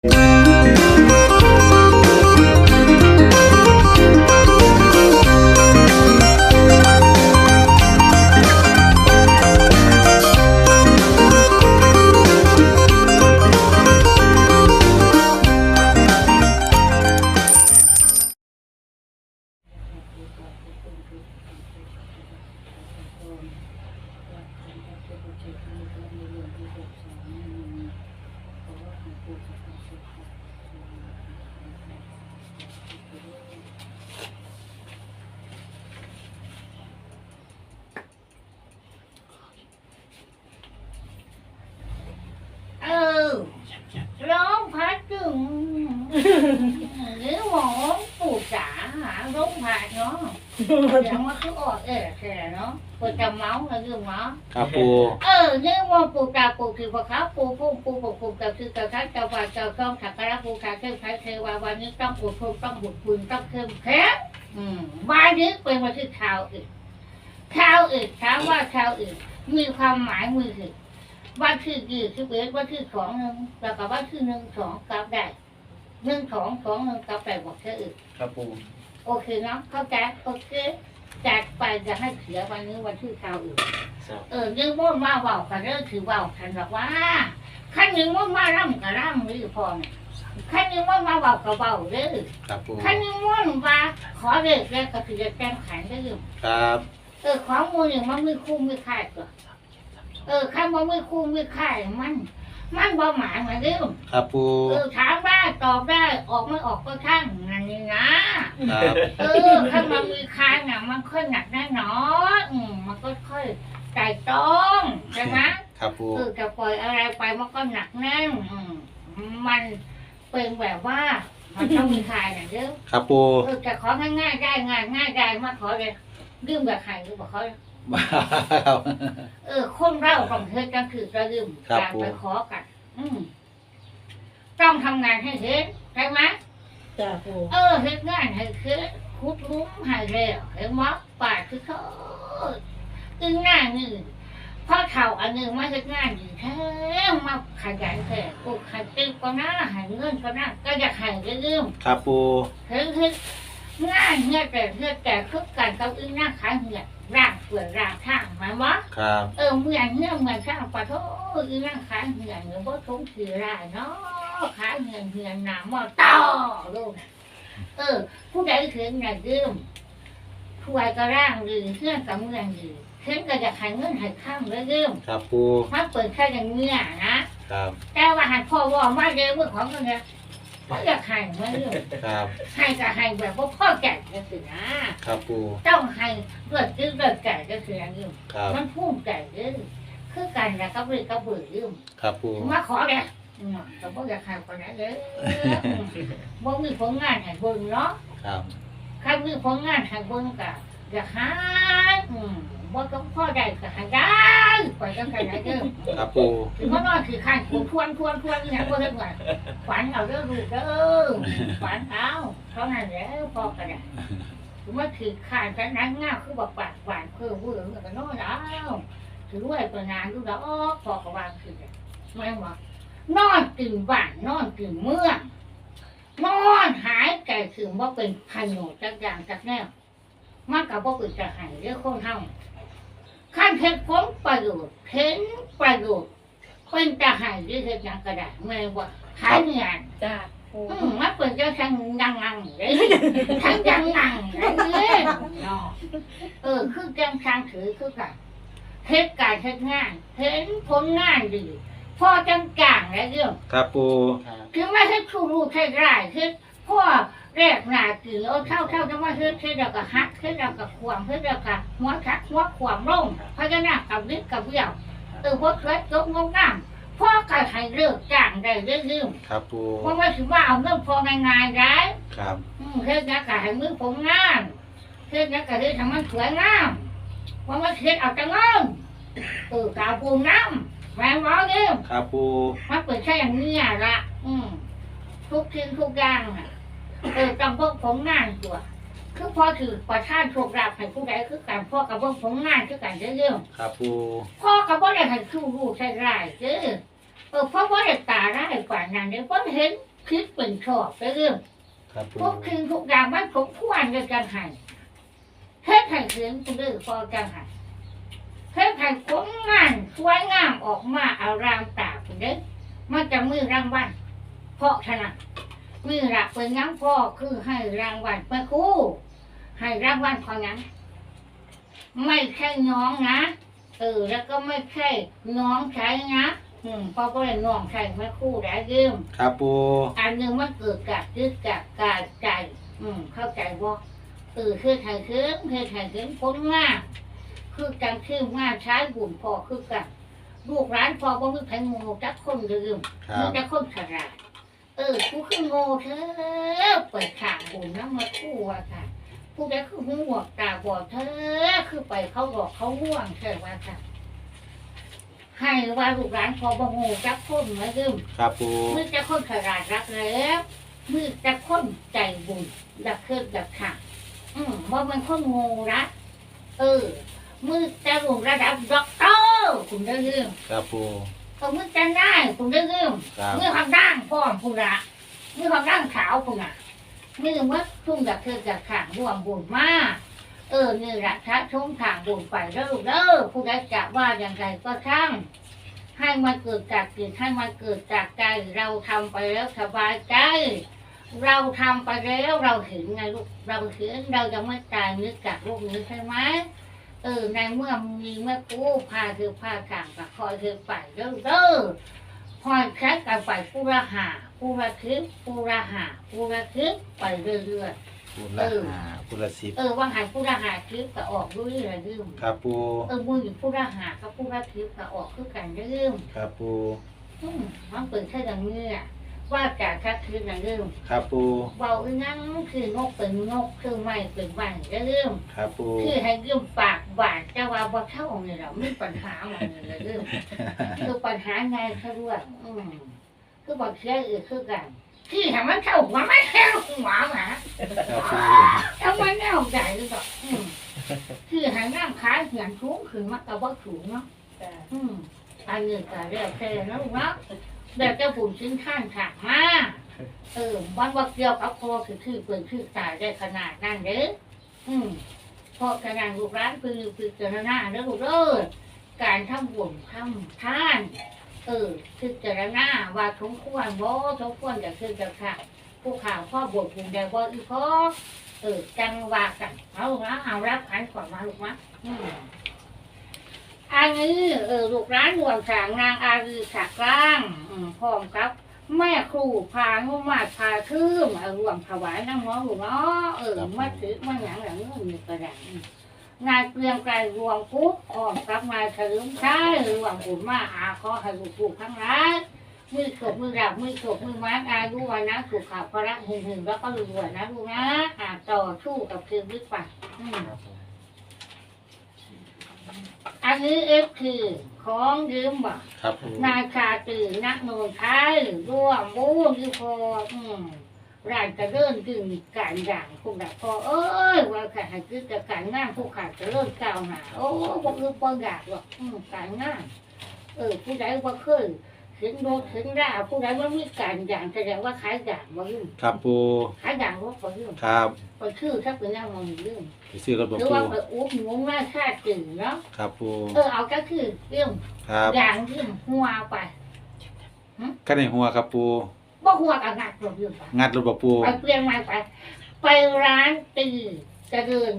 เอ อร้องพัดจึงหรือหมอปู่จ๋าหาร้องพัดเนาะเดี๋ยวมาคือออกเออแค่เนาะปวดจำเมาส์นะคือหมอครับปูเออเนี่ยว่าปู่ตาปู่คือพวกเขาปู่ปู่ปู่ปู่ปู่กับคือกับท่านเจ้าว่าเจ้าต้องถักการะปู่ขาเทพไทยเทวาวันนี้ต้องอดทนต้องบุญคุณต้องเข้มแข็งอืมวันนี้เป็นวันที่ข่าวอื่นข่าวอื่นถามว่าข่าวอื่นมีความหมายมือคือวันที่กี่ที่เวทวันที่สองหนึ่งแล้วก็วันที่หนึ่งสองกลับได้หนึ่งสองสองหนึ่งกลับได้บอกแค่อื่นครับปู โอเคเนาะเข้าใจโอเคจากไปจะให้เสียวันนี้วันที่ข่าวอื่นเออยังว่ามาเบากันเรื่องถือเบากันบอกว่าขั้นหนึ่งว่ามาร่ำกับร่ำหรือพอเนี่ยขั้นหนึ่งว่ามาเบากับเบาเด้อครับปูขั้นหนึ่งว่ามาขอเด็กแล้วก็คือจะแก้งขันได้อยู่ครับเออของมูลอย่างมันไม่คุ้มไม่ค่ายก่อนเออขั้นมันไม่คุ้มไม่ค่ายมัน มันบ่หมายเหมือนเดิมครับปูเออถามได้ตอบได้ออกไม่ออกก็ช่างนั่นนี่นะ ครับเออถ้ามันมีคานน่ะมันค่อยหนักแน่นอนอืมมันก็ค่อยไต่ตรองใช่ไหมครับปูคือจะปล่อยอะไรไปมันก็หนักแน่นอืมมันเป็นแบบว่า มันต้องมีคายอย่างเดียวครับปูเออจะของ่ายๆได้ง่ายง่ายได้มาขอเลยลืมแบบใครหรือบอกเขาครับ เออคนเราต้องเฮ็ดกันคือจะลืมครับการผมไปขอกัน อืม ต้องทำงานให้เห็นใช่ไหมจ้าปูเออเฮ็ดงานให้คือขุดหลุ้มให้แล้วเห็นมั้ป่าคือเขาอึ้งหน้านี่พ่อเฒ่าอันหนึงมาเฮ็ดงานดีแท้มาขยันแท้กูขัดตึกก็น่าให้เงินก็น่าก็อยากให้เรื่อยครับปูๆเฮ็ดเฮ็ดงานเฮ็ดแต่เฮ็ดแต่คือกันกับอึ้งหน้าขายเหือดร่างเปลือกร่างข้างหมายว่าครับเออเมื่อเงื่อเมื่อข้างปะโทอึ้งหน้าขายเหือดเนี่ยบ่สมถือได้เนาะ ขายเหือดเหือดหน้าหม้อต่อลูกเออ ผู้ใดถึงน่ะยืมผู้ใดก็ร่างหรือเพื่อนกับเมืองหรือเพื่อนก็จะให้เงินให้ข้ามแล้วยืมครับปูมาเปิดแค่อย่างเงี้ยนะครับแต่ว่าหันพ่อว่ามาเยอะเมื่อของกันเนี่ยเขาอยากให้มายืมครับให้ก็ให้แบบว่าพ่อแก่ก็คือนะครับปูต้องให้เลือดยืมเลือดแก่ก็คืออย่างยืมครับมันพุ่งแก่ยืมคือกันแล้วก็เบื่อก็เบื่อยืมครับปูมาขอเลยอืมแต่ พ่ออยากให้คนนั้นเลยบ่มีผลงานให้เบิ่งเนาะครับข้ามีผลงานทางเบิ่งกะอยากหาอืมบ่ต้องพ่อได้ก็หาได้ไปจังได๋เด้อครับปูถึงว่านอนคือข้างกูทวนทวนทวนอีหยังบ่เฮ็ดว่าฝันเอาเด้อลูกเด้อฝันเอาเท่านั้นแหละพ่อก็ได้ถึงว่าคือข้างกันนั้นงาคือบ่ปากหวานเพิ่มเบิ่งก็นอนเอาถือว่าตัวนานดูแล้วพ่อก็วางคือแม่นบ่ นอนตื่นบ้านนอนตื่นเมืองนอนหายใจถึงว่าเป็นพายุจักอย่างจักแนวมันกับว่าเป็นจะหายเรื่องคนเฮาขั้นเห็นผลประโยชน์เห็นประโยชน์เป็นจะหายหรือเห็นอย่างกระดาษไม่ว่าขายงานจ้าปูอืมมันเป็นจะทั้งยังงังเลยทั้งยังงังเลยเนาะเออคือจังทางถือคือกันเฮ็ดการเฮ็ดงานเห็นผลงานดี พอจังกลางแล้วเรื่องครับปูถึงแม้ให้ครูรู้ใช่ได้คือพ่อแรกหนาถือเอาเท่าเท่าจะมาเฮ็ดเฮ็ดแล้วก็ฮักเฮ็ดแล้วก็ขวามเฮ็ดแล้วก็หัวชักหัวขวามลงพญานาคกับวิทย์กับเบี้ยวเออพวกเคยยกงงงามพ่อก็ให้เลิกจ้างได้เรื่องยืมครับปูเพราะว่าถือว่าเอาเงินพอง่ายๆได้ครับอืมเฮ็ดนะก็ให้มือผมงามเฮ็ดนะก็เฮ็ดทำมันสวยงามเพราะว่าเฮ็ดเอาแต่เงินเออกาวปูน้ำ แม่นบ่เด้อครับปูมันเปิดแค่อย่างนี้อะละอืมทุกทิ้งทุกอย่างอะเออต้องเบิ่งผลงานตัว คือพอถือประทานโชคลาภให้ผู้ใดคือการพ่อกับเบิ่งผลงานคือกันเรื่องครับปูๆพ่อกับบ่ได้ให้คู่รู้ใช่ไรเด้อเออเพราะว่าตาได้กว่านั้นเดี๋ยวเพราะเห็นคิดเป็นชอบไปเรื่องครับปูพวกคืนทุกอย่างมันสมควรกับจังหันเฮ็ดให้เสียงคุณเด้อพอจังหัน เฮ็ดให้ผลงานสวยงามออกมาอารามตาคุณเด้อมันจะมือรางวัลเพราะฉะนั้นมือละเป็นยังพ่อคือให้รางวัลเมื่อครู่ให้รางวัลพอยังไม่ใช่น้องนะเออแล้วก็ไม่ใช่น้องใช้นะอืมเพราะว่าน้องใช้เมื่อครู่ได้ยืมครับปูอันหนึ่งมันเกิดจากยึดจากกายใจ อืมเข้าใจว่าเออคือไทยคืนคือไทยคืนพ้นงาน คือการชื่องานใช้บุญพอคือกันลูกร้านพอว่ามึงไทยโง่จักคนลืมครัมึงบจักคนฉลาดเออกูคือโง่เธอเปิดขางบุญน้ำมาคู่ว่าค่ะผู้ใดคือหูหนวกตาบอดเธอคือไปเขาหลอกเขาห่วงเธอว่าค่ะให้ว่าลูกร้านพอบ่โง่จักคนมาลืม ครับปูมือจะคนขลาดรักแล้วมือจะคนใจบุญดักเครื่องดักขังอืมว่ามันคนโงูละเออ มือจะลงระดับด็อกเตอร์คุณได้เรื่องครับปูเออมือจะได้คุณได้เรื่องครับมือความด่างพร้อมคุณละมือความด่างขาวคุณละมือมัดทุ่งดักเครื่องดักขังรวมบุญมากเออนี่แหละชะชมทางบุญไปแล้วลูกเด้อผู้ใดจะว่าอย่างไรก็ช่างให้มันเกิดจากจิตให้มันเกิดจากใจเราทำไปแล้วสบายใจ เราทำไปแล้วเราเห็นไงลูกเราเห็นเราจะไม่ตายนึกจากลูกนี้ใช่ไหม เออในเมื่อมีเมื่อกู้พาคือพาทางกับคอยคือไปเด้อเด้อพอยแค่กันไปผู้ละหาผู้ละคิดผู้ละหาผู้ละคิดไปเรื่อยปูละหาปูละสิบๆเออว่าหายผู้ละหาคิดก็ออกด้วยอะไรดืมครับปูเออมืออยู่ผู้ละหากับผู้ละคิดก็ออกคือกันเรื่มครับปูอืมมันเปิดแค่อย่างนี้อะ ว่าจากคัดคืออย่างเดิมครับปูเบาอีนั่งคือนกเป็นนกคือไม่เป็นวันอย่างเดิมครับปูคือให้ยืมปากบาดจะว่าบ่เข้าเนี่ยเราไม่ปัญหาอะไรเลยเดิมคือปัญหาไงเขาด้วยอืมคือบอกเชื่ออื่นคือกันที่ทำมันเข้าหัวไม่เข้าหัวหมาครับปูทำไมแน่ใจหรือเปล่าอืมคือให้นั่งขายเหียนสูงขึ้นมันก็บ่สูงเนาะจ้ะอืมอันนี้ก็เรียกแค่นั้นลูกเนาะ แบบเจ้าบุญชิ้นข้างฉากมาเออวันว่าเกี่ยวกับพอคือคือเปิดคือตายได้ขนาดนั้นเด้ออืมเพราะกระดานลูกร้านคือคือเจรณาเด้อลูกเด้อการทำบุญทำท่าน เออคือเจรณาว่าสมควรบ่สมควรจะคือจะค่ะผู้ข่าวพ่อบวชบุญได้บ่อีพ่อเออจังว่ากันเอาละเอารับขันก่อนมาลูกนะอืม อันนี้เออลูกร้านรวมสางนางอารีฉากกลางอืมพร้อมครับ แม่ครูพานุมาตรพาคืมเอารวมถวายน้ำหมอหลวงเนาะเออมาถือมาหยังหลังเงินนี่กระดังนายเกรียงไกรรวมพุทธพร้อมครับนายเฉลิมชัยรวมบุญมาอาขอให้ลูกผู้ทั้งหลายมือขบมือดับมือขบมือมัดอายุวันนะสุขภาพระหึงหึงแล้วก็รวยนะลูกนะอ่าต่อสู้กับชีวิตไปอืมอัน นี้เอฟคือของยืมบ่ครับปูนายชาตื่นนักโนนไทยร่วมบูนที่พออืมร้านจะเริ่มดึงการอย่างพวกแบบพอเอ้ยว่าขาดคือจะการงานผู้ขาดจะเริ่มก้าวหน้าโอ้พวกคือปองอยากหรอกอืมการงานเออผู้ใดว่าเคย เห็นโดนเห็นด่าผู้ใดว่ามีการอย่างแสดงว่าขายอย่างบ่ยืมครับปูขายอย่างว่าบ่ยืมครับไปชื่อถ้าเป็นนั่งมองยืมไปซื้อรถบ่หรือปูว่าไปอุ้มงงแม่ชาติตื่นเนาะครับปูเออเอาก็คือเรื่องครับอย่างที่หัวไปก็ในหัวครับปูบ่หัวกับงัดหลบอยู่ไปงัดรถบ่ปูไปเปลี่ยนใหม่ไป ไปร้านตีจะเดิน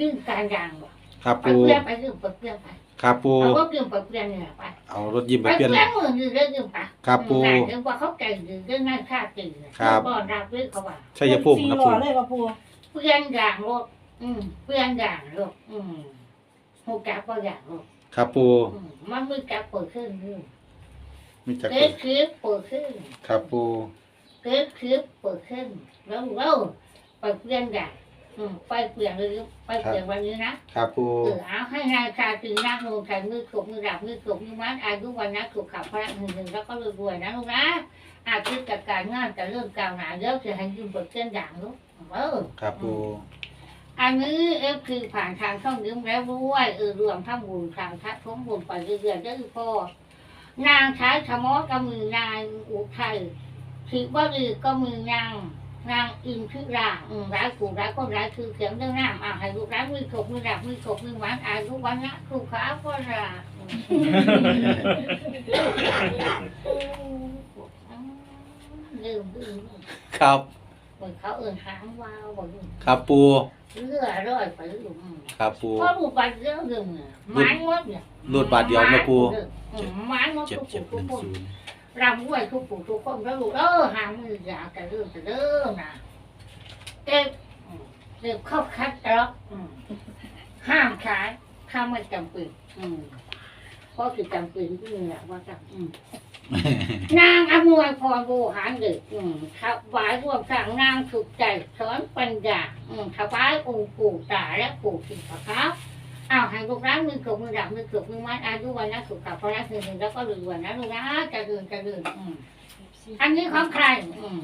ยื่นการยางบ่ครับไปปูเปลี่ยนไปยื่นไปเปลี่ยนไป ครับปูเอาว่าเปลี่ยนไปเปลี่ยนเนี่ยไปเอารถยิ้มไปไปเปเปลี่ลี่ยยนนมือยืนเรื่องยืนไปครับปูนั่นเรื่องว่าเขาใจยืนเรื่องนั่นค่าตื่นครับ บ่รับเรื่องเขาว่าชัยภูมิครับสี่ปูล้อเลยป่ะปูเปลี่ยนอย่างรถอืมเปลี่ยนอย่างรถอืมหูจักบ่อย่างรถครับปูอืมมันมือจับเปิดขึ้นเรื่องมีจักรเกิดคลิปเปิดขึ้น ครับปูเกิดคลิปเปิดขึ้นแล้วเราไปเปลี่ยนอย่าง อืมไปเปลี่ยนเลยไปเปลี่ยนวันนี้นะ ครับปูเออเอาให้นายชาตรีนักโนนขันมือขบมือดับมือขบมือมัดอายุวันนะถูกขับพระหนึ่งหนึ่งแล้วก็รวยๆนะลูกนะอาชีพกับการงานจะเริ่มก้าวหน้าเยอะจะให้ยืมเปิดเส้นอย่างลูกเออครับปูอันนี้เอฟคือผ่านทางช่องยืมแล้วด้วยเออรวมทั้งบุญทางทัดท้องบุญไปเรื่อยๆได้อพ่อนางชายชะมอก็มือนางอุทัยสิบรีก็มือนาง นางอินทิราอืมร้ายกูร้ายก็ร้ายคือเขียงเรื่องน้ำอ่าให้ลูกร้ายมือขบมือดับมือขบมือหวานอายุวันนะครูขาก็ราลืมลืมครับเหมือนเขาเอื่นหางวาวบอกครับปูเรือร้อยไปลืมครับปูเพราะลูกปัดเรื่องลืมเนี่ยมันงดเนี่ยรูดบาทเดียวนะปูมันงดเจ็ดทุกเจ็ดทุหกนึ่งคนศูนย์ รำด้วยทุกผู้ทุกคนแล้วลูกเออหามือยาวแต่เรื่องแต่เรื่องนะเก็บเก็บเข้าคัดล็อกอืมห้ามขายถ้าไม่จำเป็นอืมเพราะคือจำเป็นที่นี่แหละว่าจำอืมนางอำนวยพรโบหารเด็กอืมถวายร่วมสร้างนางสุขใจสอนปัญญาอืมถวายองค์ปู่ตาและปู่สิงห์ขาว อ้าวให้ลูกร้านมือกบมือดับมือกบมือมัดอายุวันนะสุขภาพระหนึ่งแล้วก็รวยวันนะลูกนะจะเดินจะเดินอืมอันนี้ของใครอืม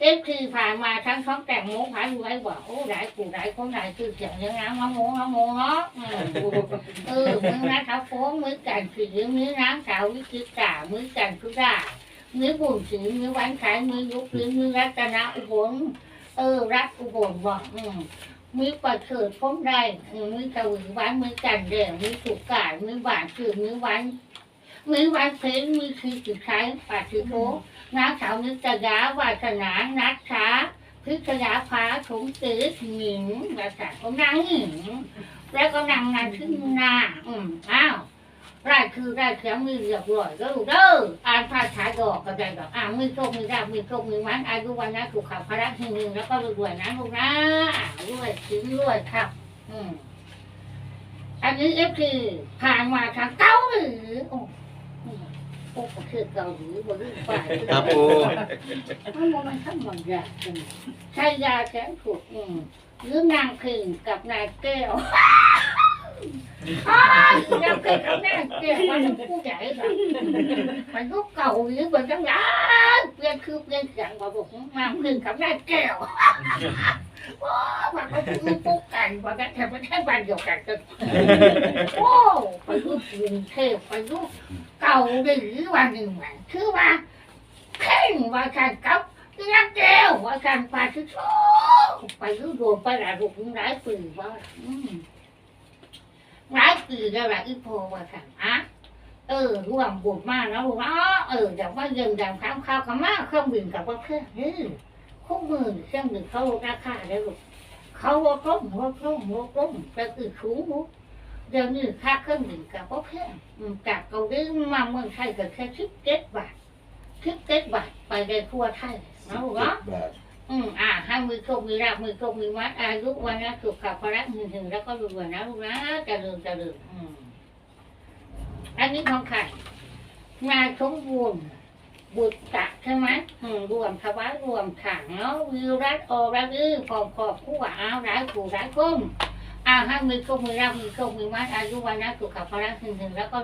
เอฟคือผ่านมาทั้งท้องแต่งโมผ่านรวยบอกโอ้หลายปู่หลายคนหลายคือเสียงเลี้ยงน้ำมะโมมะโมเนาะอืมเออมือนะครับโค้งมือกันสีมือน้ำสาววิจิตรามือกันทุดามือบุญสีมือวันขายมือยุบหรือมือรัตนะอุบลเออรักอุบลบอกอืม มือประเถิดพ้มได้อืมมือตะหวีวันมือจันเดี่ยวมือสุกกาดมือหวานคือมือวันมือวันเพลงมือคือสุดท้ายปาชิโกนาสาวนิตยาวาสนานัทช้าพิชยาภาสงตื้อหนิงภาษาของนางหนิงแล้วก็นางนางขึ้นนาอืมอ้าว รายคือรายเขียงมือเรียบร้อยก็รู้เด้ออ่านภาษาดอกก็ได้ดอกอ่านมือโชคมือดาบมือโชคมือมันอายุวันนะถูกขับพระที่หนึ่งแล้วก็รวยๆนะลูกนะรวยถึงรวยครับ อืมอันนี้เอฟคือผ่านมาทางเก้าหรือโอ้โอ้ประเทศเกาหลีบริฝ่ายครับปูมันบ่มันทำบางอย่างอืมใช้ยาแก้ถูกอืมหรือนางพึ่งกับนายแก้วอ้าวนางพึ่งกับนายแก้วมันเป็นผู้ใหญ่แบบมันก็เก่าหรือเหมือนกันนะเปลี่ยนคือเปลี่ยนเสียงบอกบอกนางพึ่งกับนายแก้วว้าวมันก็คือปุ๊กกันว่ากันแต่ไม่ใช่บ้านเดียวกันกันโอ้ไปรูปกรุงเทพไปรูปเก่าหรือวันหนึ่งวันคือว่าเพ่งว่าการกับนักเดียวว่าการปาชิโชไปรูดวงไปหลายรูปหลายปีว่าอืม หลายปีแล้วหลายอีโพว่ากันอะเออร่วมบุญมากนะลูกเนาะเอออยากว่าเยินยามข้ามข้าวกับมากเครื่องบินกับว่าเพื่อนนี่คู่มือเครื่องบินเขาลดราคาได้ลูกเขาลดลงลดลงลดลงแต่คือสูงลูกเดี๋ยวนี้ค่าเครื่องบินกับว่าเพื่อนอืมจากเกาหลีมาเมืองไทยก็แค่สิบเจ็ดบาทคิดเต็กบัตรไปได้ทั่วไทยนะลูกเนาะอืมอ่า ให้มือโชคมือราบมือโชคมือมัดอายุวันนะสุขภาพระมือถึงแล้วก็รวยนะลูกนะจะเริญจะเริญอืมอันนี้ของใครงานสมบูรณ์บุตรตะใช่ไหมรวมถวายรวมถังเนาะวิรัตออรัตื้อพร้อมขอบคู่อ้าวร้ายผู้ร้ายก้มอ่าให้มือโชคมือราบมือโชคมือมัดอายุวันนะสุขภาพระมือถึงแล้วก็